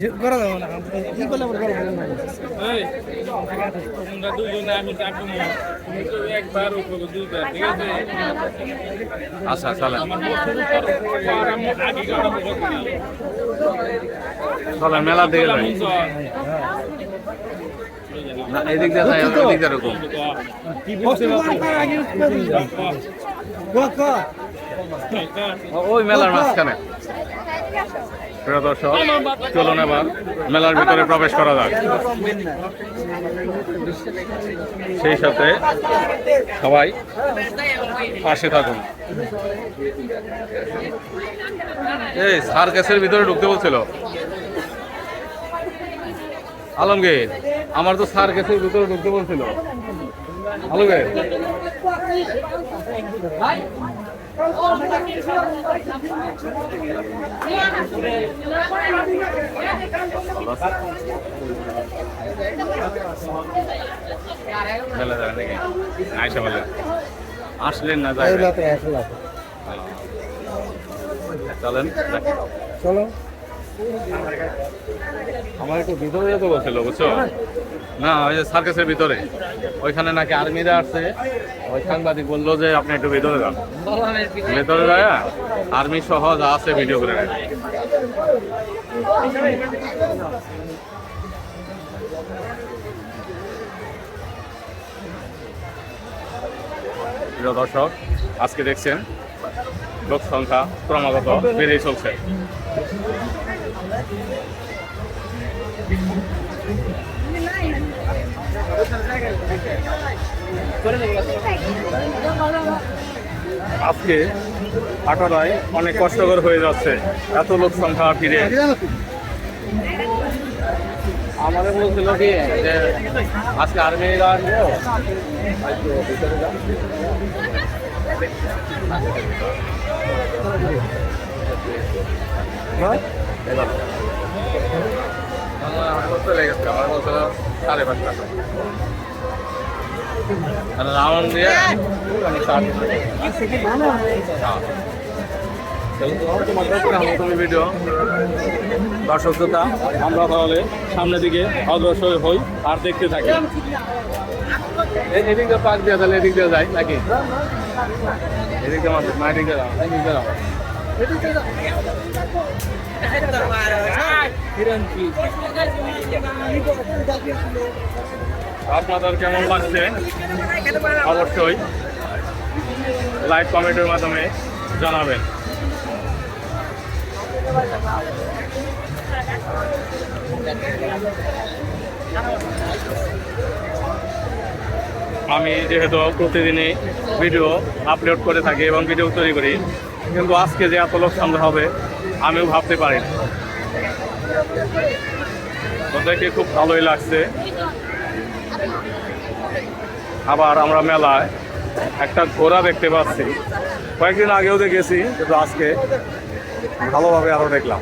করা যাবে না কি করলে আমরা করব না? তোমরা দুজনে আমি চাকরি তুমি তো একবার উপরে দুইবার ঠিক আছে? আচ্ছা না। এদিক দিয়ে এরকম। ওই মেলার মাঝখানে। প্রিয় দর্শক, চলুন এবার মেলার ভিতরে প্রবেশ করা যাক। সেই সাথে সবাই পাশে থাকুন। এই সার্কাসের ভিতরে ঢুকতে বলছিল। আলমগীর, আমার তো সার্কাসের ভিতরে ঢুকতে বলছিল। আলমগীর। চলে যাবেন নাকি আয়সা বলে আসলেন না যাই। চলেন চলো। আমার একটু ভিতরে যেতে বলছিল, বুঝছ? না, ওই যে সার্কাসের ভিতরে। ওইখানে নাকি আর্মিরা আসছে। ওই সাংবাদিক বলল যে, আপনি একটু ভিতরে যান। ভেতরে যায়, আর্মি সহ যা আছে ভিডিও করে প্রিয় দর্শক, আজকে দেখছেন লোক সংখ্যা ক্রমাগত বেড়েই চলছে। আজকে আটারায় অনেক কষ্টকর হয়ে যাচ্ছে। এত লোক সংখ্যা ফিরে। আমাদের বলছিল কি, যে আজকে আর্মিরা আসবে। ভিতরে বলছিল সাড়ে তুমি ভিডিও দর্শক শ্রোতা আমরা তাহলে সামনের দিকে অগ্রসর হই আর দেখতে থাকি এদিক পাক দিয়ে তাহলে এদিক দিয়ে যাই নাকি এদিক দিয়ে এদিক দিয়ে যাও এদিক দিয়ে আপনাদের কেমন লাগছে? অবশ্যই লাইক কমেন্টের মাধ্যমে জানাবেন। আমি যেহেতু প্রতিদিনই ভিডিও আপলোড করে থাকি এবং ভিডিও তৈরি করি কিন্তু আজকে যে এত লোক সামনে হবে, আমিও ভাবতে পারি না। দেখে খুব ভালোই লাগছে। আবার আমরা মেলায় একটা ঘোড়া দেখতে পাচ্ছি। কয়েকদিন আগেও দেখেছি, কিন্তু আজকে ভালোভাবে আরও দেখলাম।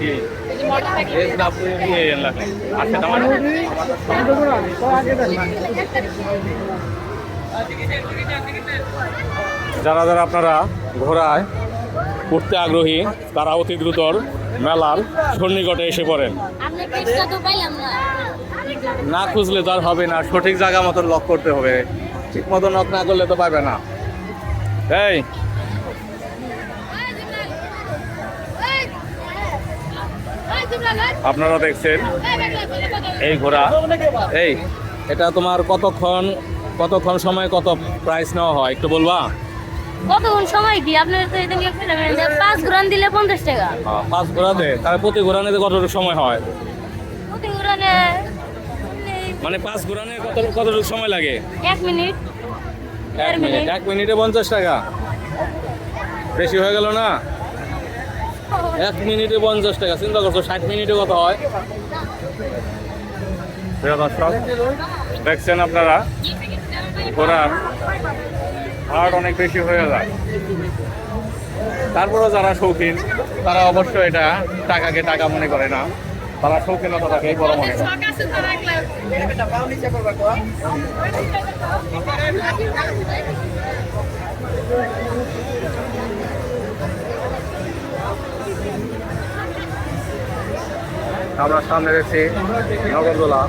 কি? যারা যারা আপনারা ঘোড়ায় উঠতে আগ্রহী তারা অতি দ্রুতর মেলার সন্নিকটে এসে পড়েন। না না খুঁজলে তো আর হবে না সঠিক জায়গা মতো লক করতে হবে। ঠিক মতো নক না করলে তো পাবে না। এই আপনারা দেখছেন এই ঘোড়া। এই এটা তোমার কতক্ষণ কতক্ষণ সময় কত প্রাইস নেওয়া হয়? একটু বলবা? কতক্ষণ সময় কি? আপনার তো এটা নিয়ে ফেলে পাঁচ গ্রাম দিলে পঞ্চাশ টাকা। আহ, পাঁচ ঘোড়াতে? তাহলে প্রতি ঘোড়ানিতে কতটুকু সময় হয়? প্রতি উড়ানে মানে পাঁচ ঘোড়ানে কত কতটুকু সময় লাগে? এক মিনিট। এক মিনিট। এক মিনিটে পঞ্চাশ টাকা? বেশি হয়ে গেল না? এক মিনিটে পঞ্চাশ টাকা। চিন্তা করছ ষাট মিনিটে কত হয়? দর্শক, দেখছেন আপনারা? ঘোরার হার্ট অনেক বেশি হয়ে যায়। তারপরেও যারা শৌখিন, তারা অবশ্য এটা টাকাকে টাকা মনে করে না। তারা শৌখিনতাটাকেই বড় মনে করে। আমরা সামনে রয়েছি নগরদোলা।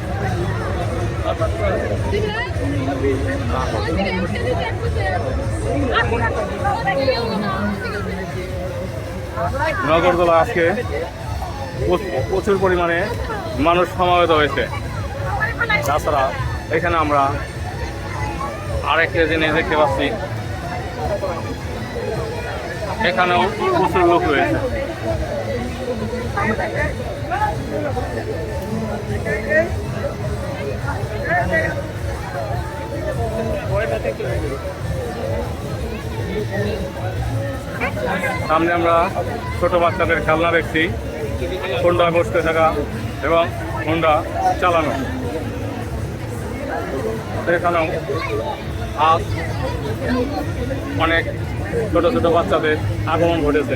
নগরদোলা আজকে প্রচ- প্রচুর পরিমাণে মানুষ সমাবেত হয়েছে। তাছাড়া এখানে আমরা আরেকটা জিনিস দেখতে পাচ্ছি। এখানেও প্রচুর লোক রয়েছে। সামনে আমরা ছোট বাচ্চাদের খেলনা দেখছি। হোন্ডা বসতে থাকা এবং হোন্ডা চালানো। এখানেও আজ অনেক ছোট ছোট বাচ্চাদের আগমন ঘটেছে।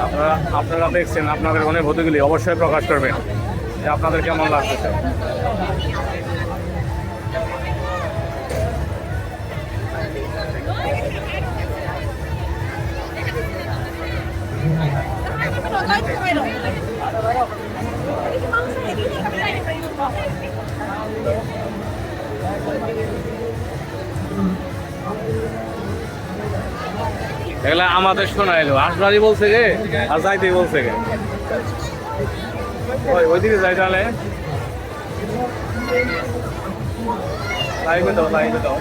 আপনারা আপনারা দেখছেন আপনাদের মনে অনুভূতিগুলি অবশ্যই প্রকাশ করবেন। যে আপনাদের কেমন লাগতেছে এগুলা আমাদের শোনা এলো। আসবারই বলছে গে আর যাইতেই বলছে গে ওই, ওইদিকে যাই তাহলে। দাও, লাইভে দাও।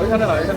ওইখানে না ওইখান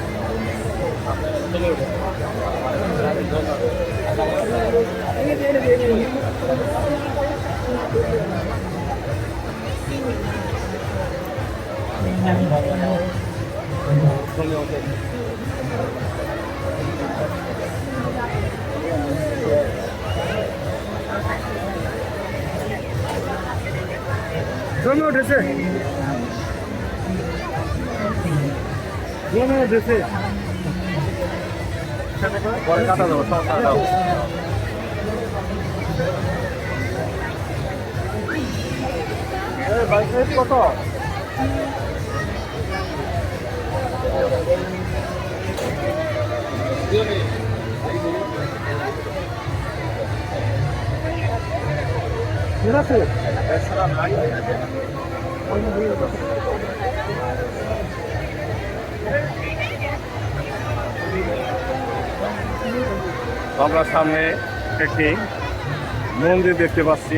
どのドどのドレス থেকে আসো জমে উঠেছে জমে উঠেছে পরে কাটা দেবো সমস্যা দাও কত ঠিক আছে আমরা সামনে একটি মন্দির দেখতে পাচ্ছি।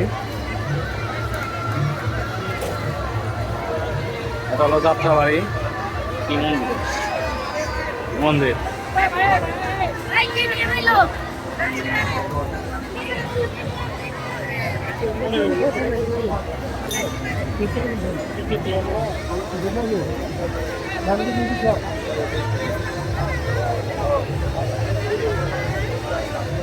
এটা হলো যাত্রাবাড়ি। কি মন্দির?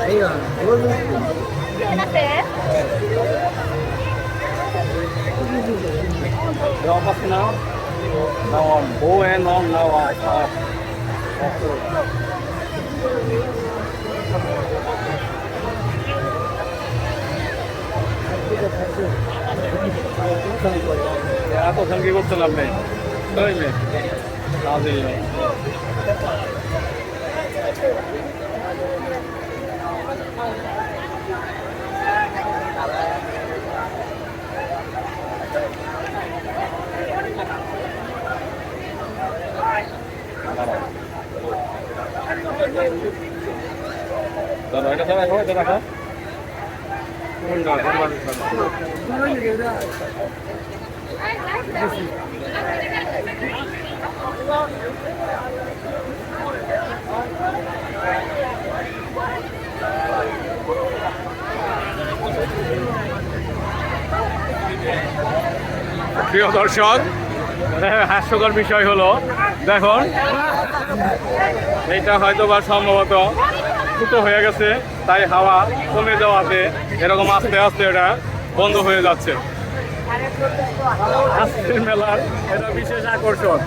মন্দির Yo pas kenal. Nawan boe non nawa. Ya, এত সঙ্গে করতে লাভ নেই বুঝলে কাজেই নেই দাদা এটা তো রাখো এটা রাখো কোনটা কোনটা প্রিয় দর্শক, হাস্যকর বিষয় হলো, দেখুন, এইটা হয়তো বা সম্ভবত ফুটো হয়ে গেছে, তাই হাওয়া কমে যাওয়াতে এরকম আস্তে আস্তে এটা বন্ধ হয়ে যাচ্ছে। মেলার এটা বিশেষ আকর্ষণ।